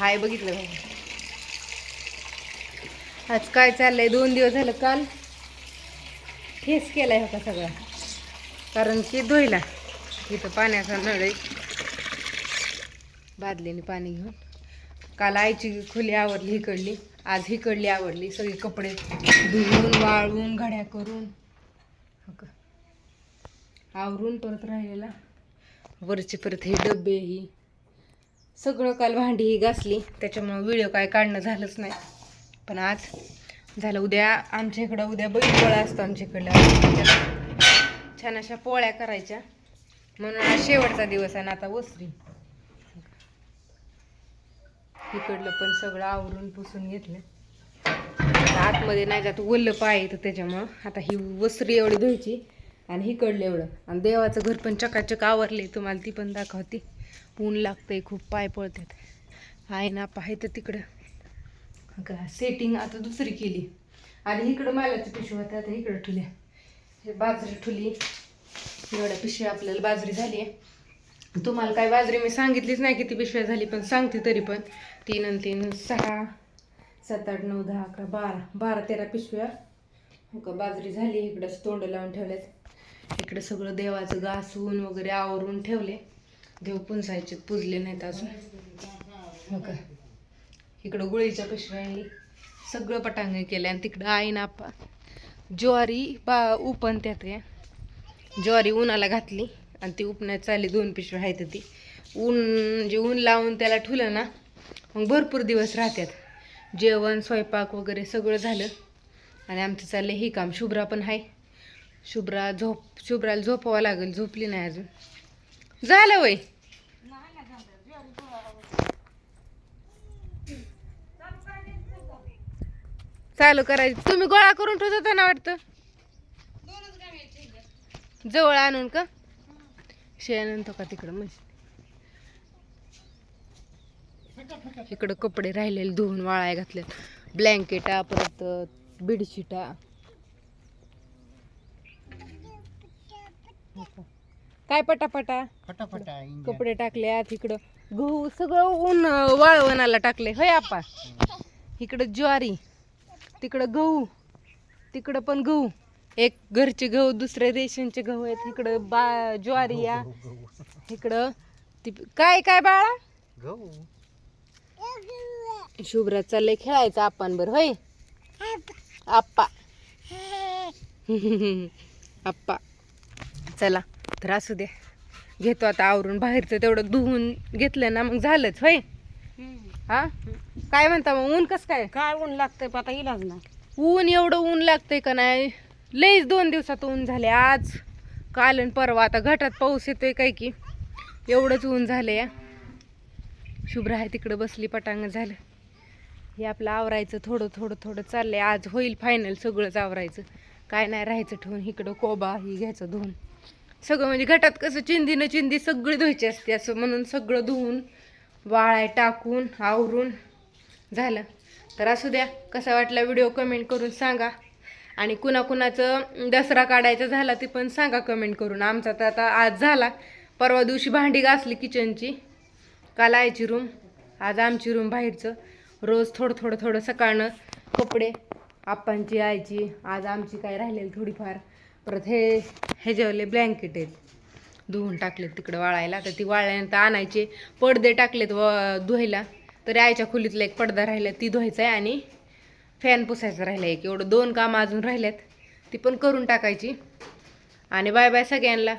हाय बघितलं भाऊ आज काय चाललंय? दोन दिवस झालं काल हेच केलाय होता सगळा. कारण की धुईला. इथं पाण्याचा नळ बादलीने पाणी घेऊन. काल आईची खुली आवडली हिकडली आज हिकडली आवडली सगळे कपडे धुवून वाळवून घड्या करून. हो का. आवरून परत राहिलेला. वरचे परत हे डबे ही सगळं काल भांडीही घासली. त्याच्यामुळं व्हिडिओ काय काढणं झालंच नाही. पण आज झालं. उद्या आमच्या इकडं उद्या बैल पोळा असतो आमच्या छान अशा पोळ्या करायच्या. म्हणून आज शेवटचा दिवस आहे ना आता ओसरी. इकडलं पण सगळं आवरून पुसून घेतलं. आता आतमध्ये नाही जात वल्ल पाय तर त्याच्यामुळं. आता ही वसरी एवढी धुवायची आणि हिकडलं एवढं. आणि देवाचं घर पण चकाचक आवरले तुम्हाला ती पण दाखवते. ऊन लागतंय खूप पाय पळतात आहे ना पाय तर तिकडं. का सेटिंग आता दुसरी केली. आणि इकडं मालाची पिशवी होत्या आता इकडं ठुल्या हे बाजरी ठुली एवढ्या पिशवी आपल्याला बाजरी झाली आहे. तुम्हाला काय बाजरी मी सांगितलीच नाही किती पिशव्या झाली पण सांगते तरी पण. तीन आणि तीन सहा सात आठ नऊ दहा अकरा बारा. बारा तेरा पिशव्या. हो का बाजरी झाली इकडं तोंड लावून ठेवल्यात इकडं सगळं देवाचं घासून वगैरे आवरून ठेवले. देव पुंजायचे पुजले नाहीत अजून. हो का इकडं गुळीच्या पिशव्या सगळं पटांगण केलं आणि तिकडं आई ना आपा ज्वारी बा उपन त्यात या ज्वारी उन्हाला घातली आणि ती उपण्यात चालली दोन पिशव्या आहेत ती. ऊन म्हणजे ऊन लावून त्याला ठुलं ना मग भरपूर दिवस राहतात जेवण स्वयंपाक वगैरे सगळं झालं. आणि आमचं चाललं हे काम. शुभ्रा पण आहे. शुभ्रा झोप शुभ्राला झोपावं लागेल. झोपली नाही अजून. झालं वय. चालू करायचं. तुम्ही गोळा करून ठेवत होता ना वाटतं? जवळ आणून का? शेण का तिकडं म्हणजे इकडं कपडे राहिलेले धुवून वाळाय घातले ब्लँकेटा परत बेडशीटा. काय पटापटा? फटाफटा कपडे टाकल्यात इकडं. गहू सगळं ऊन वाळवणाला टाकले. होय आपा इकडं ज्वारी तिकडं गहू तिकडं पण गहू. एक घरचे गहू दुसरे रेशनचे गहू आहेत. इकडं बा ज्वारी या. इकडं ती काय काय बाळा? गहू. शुभ्रात चाललंय खेळायचं आपण बरं होय? आप्पा. आप्पा. चला तर असू द्या घेतो आता आवरून बाहेरचं तेवढं धुवून घेतलं ना मग झालंच होय? हा? काय म्हणता मग ऊन कस काय? काय ऊन लागतंय पण आता इलाज नाही. ऊन एवढं ऊन लागतंय का नाही? लईच दोन दिवसात ऊन झाले आज. काल आणि परवा आता घाटात पाऊस येतोय काय की. एवढंच ऊन झालं या शुभ्र आहे तिकडं बसली पटांग झालं. हे आपलं आवरायचं थोडं थोडं थोडं चाललंय. आज होईल फायनल सगळंच आवरायचं. काय नाही राहायचं ठेवून इकडं कोबा ही घ्यायचं धुवून. सगळं म्हणजे घटात कसं चिंदीनं चिंदी सगळी धुवायची असते असं म्हणून सगळं धुवून वाळाय टाकून आवरून झालं. तर असू द्या कसा वाटला व्हिडिओ कमेंट करून सांगा. आणि कुणाकुणाचं दसरा काढायचा झाला ते पण सांगा कमेंट करून. आमचा तर आता आज झाला. परवा दिवशी भांडी घासली किचनची काल आयची रूम आज आमची रूम बाहेरचं. रोज थोडं थोडं थोडं सकाळनं कपडे आप्पांची आईची. आज आमची काय राहिलेली थोडीफार. परत हे हे जेवले ब्लँकेट आहेत धुवून टाकलेत तिकडं वाळायला. तर ती वाळल्यानंतर आणायचे पडदे टाकलेत व धुवायला. तरी आईच्या खोलीतला एक पडदा राहिला ती धुवायचा आहे आणि फॅन पुसायचा राहिला एक. एवढं दोन कामं अजून राहिल्यात. ती पण करून टाकायची. आणि बाय बाय सगळ्यांना.